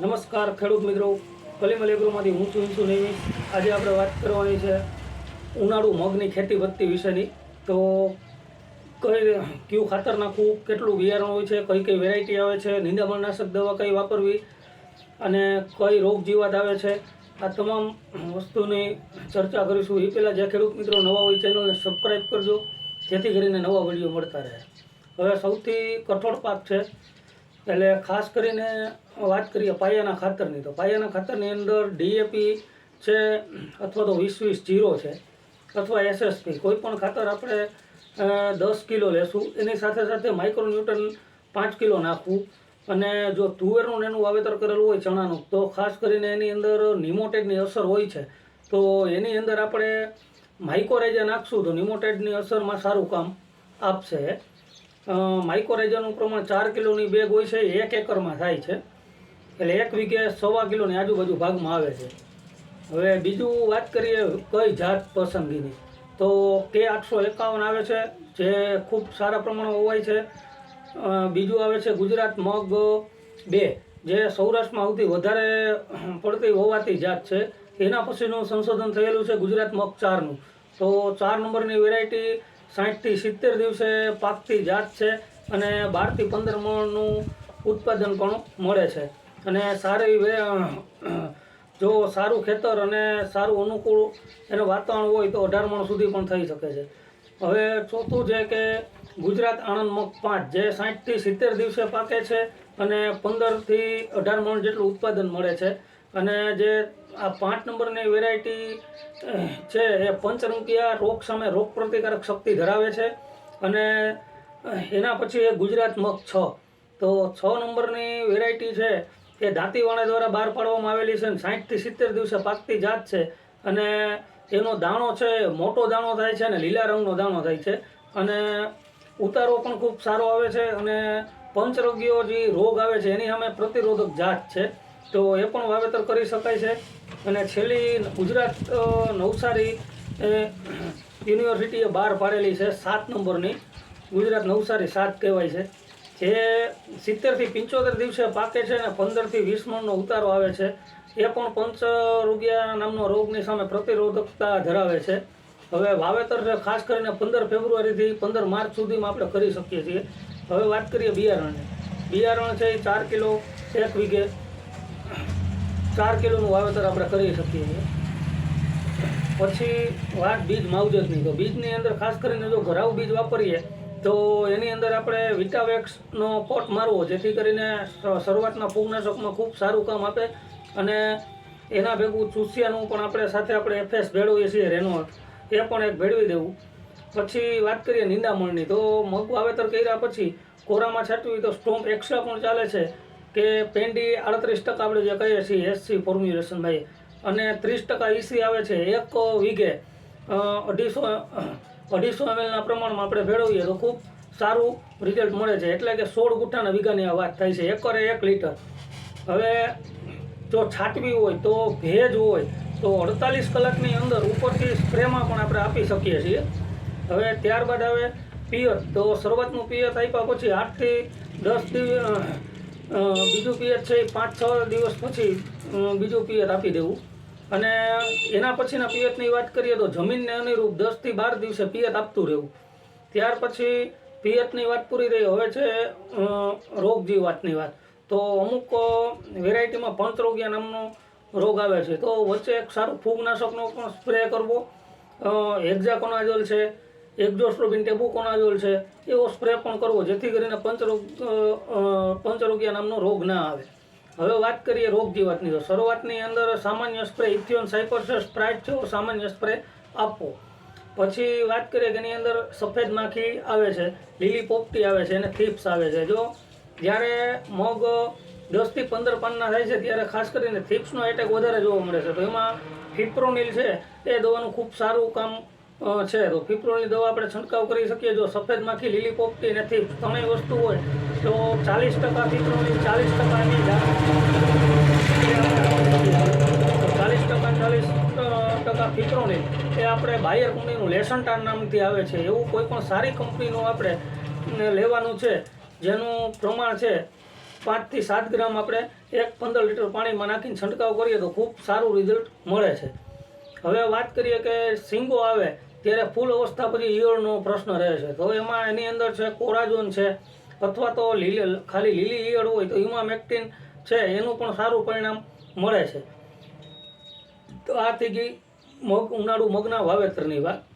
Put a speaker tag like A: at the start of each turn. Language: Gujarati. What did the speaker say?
A: નમસ્કાર ખેડૂત મિત્રો. કલીમલ એગ્રોમાંથી હું છું ઇન્સુ નેમી આજે આપણે વાત કરવાની છે ઉનાળુ મગની ખેતી વધતી વિશેની. તો કઈ કયું ખાતર નાખવું, કેટલું બિયારણ હોય છે, કઈ કઈ વેરાયટી આવે છે, નિંદામણનાશક દવા કઈ વાપરવી અને કઈ રોગ જીવાત આવે છે, આ તમામ વસ્તુની ચર્ચા કરીશું. એ પહેલાં જે ખેડૂત મિત્રો નવા હોય ચેનલને સબસ્ક્રાઈબ કરજો, જેથી કરીને નવા વીડિયો મળતા રહે. હવે સૌથી કઠોળ પાક છે એટલે ખાસ કરીને વાત કરીએ પાયાના ખાતરની, તો પાયાના ખાતરની અંદર ડીએપી છે અથવા તો વીસ વીસ જીરો છે અથવા એસએસપી કોઈ પણ ખાતર આપણે દસ કિલો લેશું, એની સાથે સાથે માઇક્રોન્યુટન પાંચ કિલો નાખવું અને જો તુવેરનું એનું વાવેતર કરેલું હોય ચણાનું, તો ખાસ કરીને એની અંદર નિમોટેડની અસર હોય છે. તો એની અંદર આપણે માઇકોરેજા નાખશું તો નિમોટેડની અસરમાં સારું કામ આપશે. અ, માઇકોરેજાનું પ્રમાણ ચાર કિલોની બેગ હોય છે એક એકરમાં થાય છે. એટલે એક વીઘે સવા કિલોની આજુબાજુ ભાગમાં આવે છે. હવે બીજું વાત કરીએ કઈ જાત પસંદગીની. તો કે આઠસો એકાવન આવે છે જે ખૂબ સારા પ્રમાણમાં હોવાય છે. બીજું આવે છે ગુજરાત મગ બે જે સૌરાષ્ટ્રમાં સૌથી વધારે પડતી હોવાતી જાત છે. એના પછીનું સંશોધન થયેલું છે ગુજરાત મગ ચારનું. તો ચાર નંબરની વેરાયટી સાઠથી સિત્તેર દિવસે પાકતી જાત છે અને બારથી પંદર મણનું ઉત્પાદન પણ મળે છે. અને સારી જો સારું ખેતર અને સારું અનુકૂળ એનું વાતાવરણ હોય તો અઢાર મણ સુધી પણ થઈ શકે છે. હવે ચોથું છે કે ગુજરાત આણંદ મગ પાંચ જે સાઠથી સિત્તેર દિવસે પાકે છે અને પંદરથી અઢાર મણ જેટલું ઉત્પાદન મળે છે. અને જે આ પાંચ નંબરની વેરાયટી છે એ પંચરંકિયા રોગ સામે રોગ પ્રતિકારક શક્તિ ધરાવે છે. અને એના પછી એ ગુજરાત મગ છ. તો છ નંબરની વેરાયટી છે એ દાંતીવાણા દ્વારા બહાર પાડવામાં આવેલી છે અને સાહીઠથી સિત્તેર દિવસે પાકતી જાત છે. અને એનો દાણો છે, મોટો દાણો થાય છે અને લીલા રંગનો દાણો થાય છે. અને ઉતારો પણ ખૂબ સારો આવે છે અને પંચરોગીઓ જે રોગ આવે છે એની સામે પ્રતિરોધક જાત છે. તો એ પણ વાવેતર કરી શકાય છે. અને છેલ્લી ગુજરાત નવસારી યુનિવર્સિટીએ બહાર પાડેલી છે સાત નંબરની. ગુજરાત નવસારી સાત કહેવાય છે. જે સિત્તેરથી પંચોતેર દિવસે પાકે છે અને પંદરથી વીસ મણનો ઉતારો આવે છે. એ પણ પંચ રૂપિયા નામનો રોગની સામે પ્રતિરોધકતા ધરાવે છે. હવે વાવેતર ખાસ કરીને પંદર ફેબ્રુઆરીથી પંદર માર્ચ સુધીમાં આપણે કરી શકીએ છીએ. હવે વાત કરીએ બિયારણની. બિયારણ છે એ ચાર કિલો, એક વીઘે. ચાર કિલોનું વાવેતર આપણે કરી શકીએ છીએ. પછી વાત બીજ માવજતની. તો બીજની અંદર ખાસ કરીને જો ઘરાવ બીજ વાપરીએ, તો એની અંદર આપણે વિટાવેક્સનો પોટ મારવો, જેથી કરીને શરૂઆતના ફૂગનાશકમાં ખૂબ સારું કામ આપે અને એના ભેગું ચૂસિયાનું પણ આપણે સાથે આપણે એફએસ ભેળવીએ છીએ રેનોટ એ પણ એક ભેળવી દેવું. પછી વાત કરીએ નિંદામણની. તો મગ વાવેતર કર્યા પછી કોરામાં છાંટવી તો સ્ટોમ્પ એક્સ્ટ્રા પણ ચાલે છે. કે પેન્ડી આડત્રીસ ટકા આપણે જે કહીએ છીએ એસસી ફોર્મ્યુલેશન ભાઈ, અને ત્રીસ ટકા ઈસી આવે છે એક વીઘે. અઢીસો અઢીસો એમએલના પ્રમાણમાં આપણે ભેળવીએ તો ખૂબ સારું રિઝલ્ટ મળે છે. એટલે કે સોળ ગુઠ્ઠાના વીઘાની આ વાત થાય છે. એકરે એક લીટર. હવે જો છાંટવી હોય તો ભેજ હોય તો અડતાલીસ કલાકની અંદર ઉપરથી સ્પ્રેમાં પણ આપણે આપી શકીએ છીએ. હવે ત્યારબાદ આવે પિયત. તો શરૂઆતનું પિયત આપ્યા પછી આઠથી દસ દિવસ બીજું પિયર છે એ પાંચ છ દિવસ પછી બીજું પિયર આપી દેવું. અને એના પછીના પિયતની વાત કરીએ તો જમીનને અનુરૂપ દસથી બાર દિવસે પિયત આપતું રહેવું. ત્યાર પછી પિયતની વાત પૂરી રહી હવે છે રોગજીવાતની રોગ જીવાતની વાત. તો અમુક વેરાયટીમાં પંચરોગિયા નામનો રોગ આવે છે. તો વચ્ચે એક સારું ફૂગનાશકનો પણ સ્પ્રે કરવો. એક્ઝાકોનાઝોલ છે. એક્ઝોસ્ટ્રોબિન ટેબુકોનાઝોલ છે. એવો સ્પ્રે પણ કરવો, જેથી કરીને પંચરોગ પંચરોગિયા નામનો રોગ ના આવે. હવે વાત કરીએ રોગ જીવાતની. તો શરૂઆતની અંદર સામાન્ય સ્પ્રે ઇથિયોન સાયપરસસ સ્પ્રાઇટ છે સામાન્ય સ્પ્રે આપવો પછી વાત કરીએ કે એની અંદર સફેદ માખી આવે છે, લીલી પોપટી આવે છે અને થીપ્સ આવે છે. જો જ્યારે મગ દસથી પંદર પાનના થાય છે, ત્યારે ખાસ કરીને થીપ્સનો એટેક વધારે જોવા મળે છે. તો એમાં ફિપ્રોનિલ છે, એ દવાનું ખૂબ સારું કામ છે. તો ફિપ્રોનિલ દવા આપણે છંટકાવ કરી શકીએ. જો સફેદ માખી લીલી પોપટી નથી ત્રણેય વસ્તુ હોય, તો ચાલીસ ટકા ફિપ્રોનિલ ચાલીસ ટકાની ચાલીસ ટકા ચાલીસ ટકા ફિપ્રોનિલ એ આપણે બાયર કંપનીનું લેસન્ટાન નામથી આવે છે. એવું કોઈ પણ સારી કંપનીનું આપણે લેવાનું છે, જેનું પ્રમાણ છે, પાંચથી સાત ગ્રામ આપણે એક પંદર લીટર પાણીમાં નાખીને છંટકાવ કરીએ તો ખૂબ સારું રિઝલ્ટ મળે છે. હવે વાત કરીએ કે સિંગો આવે ત્યારે ફૂલ અવસ્થા પછી ઈયળનો પ્રશ્ન રહે છે. તો એમાં એની અંદર છે કોરાજોન છે, અથવા તો લીલી, ખાલી લીલી ઈયળ હોય તો ઇમામેક્ટિન છે, એનું પણ સારું પરિણામ મળે છે. તો આ થઈ ગઈ મગ, ઉનાળુ મગના વાવેતરની વાત.